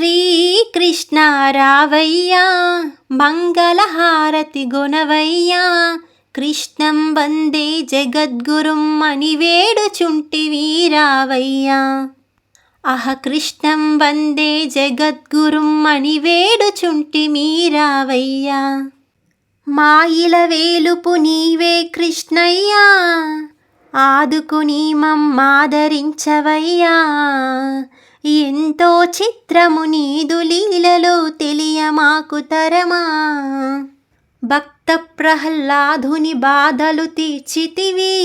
శ్రీకృష్ణ రావయ్యా మంగళహారతి గుణవయ్యా కృష్ణం వందే జగద్గురుం అని వేడుచుంటివి రావయ్యా అహ కృష్ణం వందే జగద్గురుం మణివేడు వేడుచుంటి మీరావయ్యా. మాయిల వేలుపు నీవే కృష్ణయ్యా ఆదుకుని మమ్మాదరించవయ్యా. ఎంతో చిత్రము నీదు లీలలో తెలియ మాకు తరమా. భక్త ప్రహ్లాదుని బాధలు తీర్చితివి.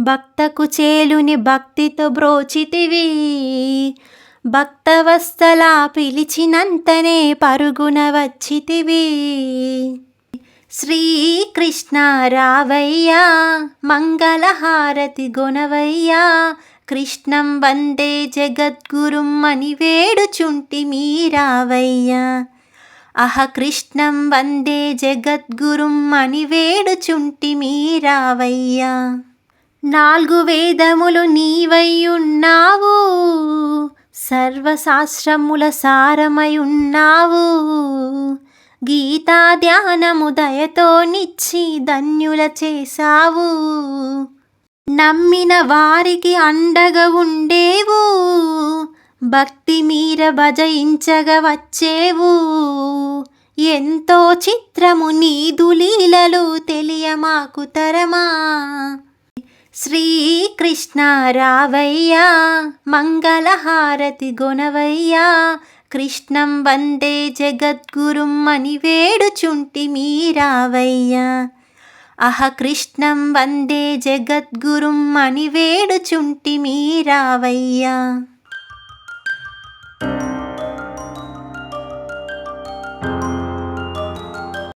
భక్తకు చేలుని భక్తితో బ్రోచితివి. భక్తవస్తలా పిలిచినంతనే పరుగున వచ్చితివి. శ్రీకృష్ణ రావయ్యా మంగళహారతి గొనవయ్యా కృష్ణం వందే జగద్గురుం అని వేడుచుంటి మీరావయ్యా. అహ కృష్ణం వందే జగద్గురుం అని వేడుచుంటి మీరావయ్యా. నాలుగు వేదములు నీవయ్యున్నావు సర్వశాస్త్రముల సారమయున్నావు గీతా ధ్యానము దయతో నిచ్చి ధన్యుల చేశావు. నమ్మిన వారికి అండగా ఉండేవు. భక్తి మీర భజయించగా వచ్చేవు. ఎంతో చిత్రము నీదు లీలలు తెలియ మాకు తరమా. శ్రీకృష్ణ రావయ్యా మంగళహారతి గుణవయ్యా కృష్ణం వందే జగద్గురుం అని వేడుచుంటి మీరావయ్యా. అహ కృష్ణం వందే జగద్గురుం అని వేడుచుంటి మీరావయ్యా.